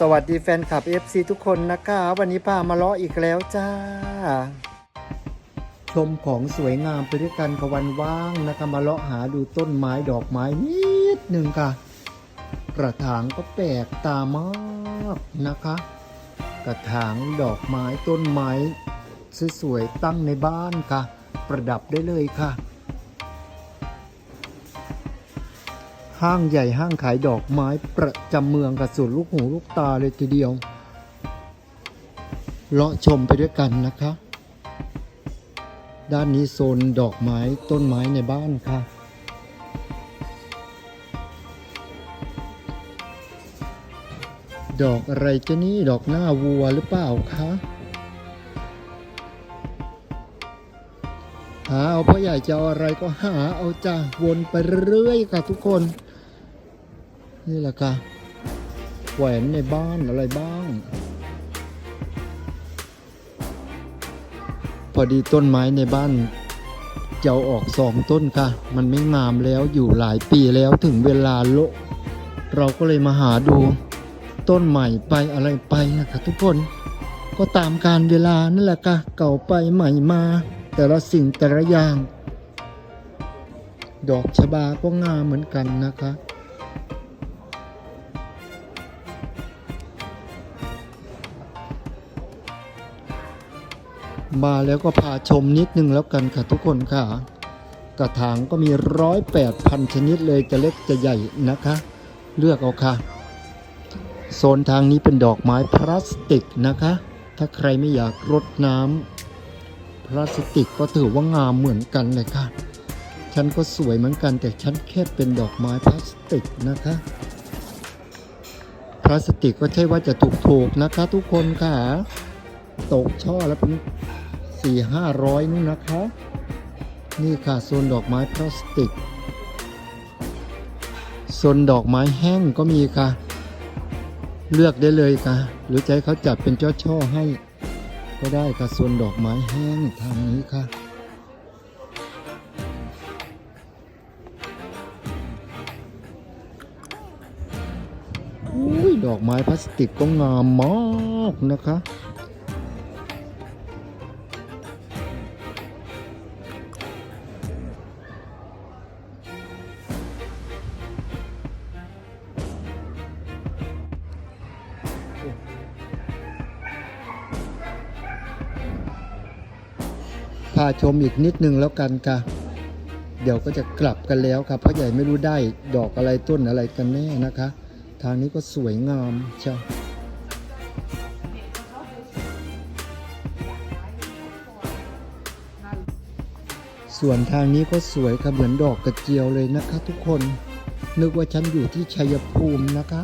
สวัสดีแฟนคลับ FC ทุกคนนะคะ วันนี้พามาเลาะอีกแล้วจ้า ชมของสวยงามไปด้วยกันกับวันว่างนะคะมาเลาะหาดูต้นไม้ดอกไม้นิดหนึ่งค่ะ กระถางก็แปลกตามากนะคะ กระถางดอกไม้ต้นไม้สวยๆตั้งในบ้านค่ะ ประดับได้เลยค่ะ ห้างใหญ่ห้างขายดอกไม้ประจำเมืองกับสุดลูกหูลูกตาเลยทีเดียว เลาะชมไปด้วยกันนะคะ ด้านนี้โซนดอกไม้ต้นไม้ในบ้านค่ะ ดอกอะไรจะนี่ดอกหน้าวัวหรือเปล่าคะหาเอาพ่อใหญ่จะเอาอะไรก็หาเอาจ้าวนไปเรื่อยค่ะทุกคน นี่แหละค่ะแหวนในบ้านอะไรบ้าง พอดีต้นไม้ในบ้านจะอออกสองต้นค่ะ มันไม่งามแล้วอยู่หลายปีแล้วถึงเวลาโละเราก็เลยมาหาดูต้นใหม่ไปอะไรไปนะคะทุกคนก็ตามการเวลานั่นแหละค่ะเก่าไปใหม่มา แต่ละสิ่งแต่ละอย่าง ดอกชบาก็งามเหมือนกันนะคะ มาแล้วก็พาชมนิดนึงแล้วกันค่ะทุกคนค่ะ กระถางก็มีร้อยแปดพันชนิดเลยจะเล็กจะใหญ่นะคะ เลือกเอาค่ะ โซนทางนี้เป็นดอกไม้พลาสติกนะคะ ถ้าใครไม่อยากรดน้ำพลาสติกก็ถือว่างามเหมือนกันเลยค่ะฉันก็สวยเหมือนกันแต่ฉันแค่เป็นดอกไม้พลาสติกนะคะ พลาสติกก็ใช่ว่าจะถูกๆนะคะ ทุกคนค่ะ ตกช่อแล้วเป็น สี่ห้าร้อยนู่นนะคะ นี่ค่ะโซนดอกไม้พลาสติกโซนดอกไม้แห้งก็มีค่ะ เลือกได้เลยค่ะ หรือให้เขาจัดเป็นช่อช่อๆให้ ก็ได้ค่ะโซนดอกไม้แห้งทางนี้ค่ะอุ้ยดอกไม้พลาสติกก็งามมากนะคะ พาชมอีกนิดนึงแล้วกันค่ะ เดี๋ยวก็จะกลับกันแล้วครับเพราะใหญ่ไม่รู้ได้ดอกอะไรต้นอะไรกันแน่นะคะ ทางนี้ก็สวยงามเชียวส่วนทางนี้ก็สวยครับเหมือนดอกกระเจียวเลยนะคะ ทุกคน นึกว่าฉันอยู่ที่ชัยภูมินะคะ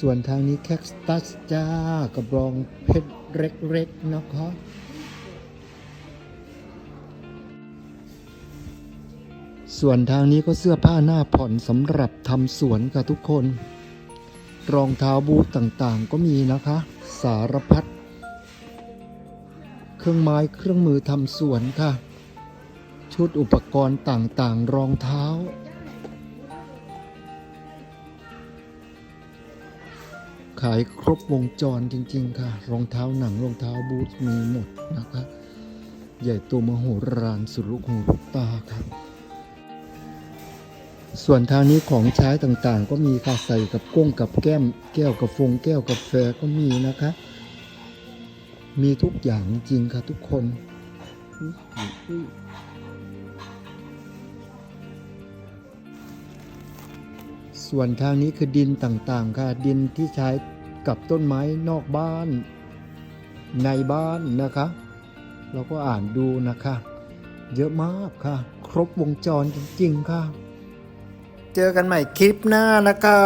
ส่วนทางนี้แคคตัสจ้ากระบองเพชรเล็กๆนะคะส่วนทางนี้ก็เสื้อผ้าหน้าผ่อนสำหรับทำสวนค่ะทุกคน รองเท้าบูทต่างๆก็มีนะคะ สารพัดเครื่องไม้เครื่องมือทำสวนค่ะ ชุดอุปกรณ์ต่างๆ รองเท้า ขายครบวงจรจริง ๆ ค่ะ รองเท้าหนังรองเท้าบูทมีหมดนะคะ ใหญ่โตมโหฬารสุดลูกหูลูกตาครับ ส่วนทางนี้ของใช้ต่างๆ ก็มีค่ะใส่กับก้งกับแก้ม แก้วกับฟง แก้วกาแฟก็มีนะคะ มีทุกอย่างจริงค่ะทุกคน ส่วนทางนี้คือดินต่างๆ ค่ะ ดินที่ใช้กับต้นไม้นอกบ้าน ในบ้านนะคะ เราก็อ่านดูนะคะ เยอะมากค่ะ ครบวงจรจริง ๆ ค่ะ เจอกันใหม่คลิปหน้านะคะ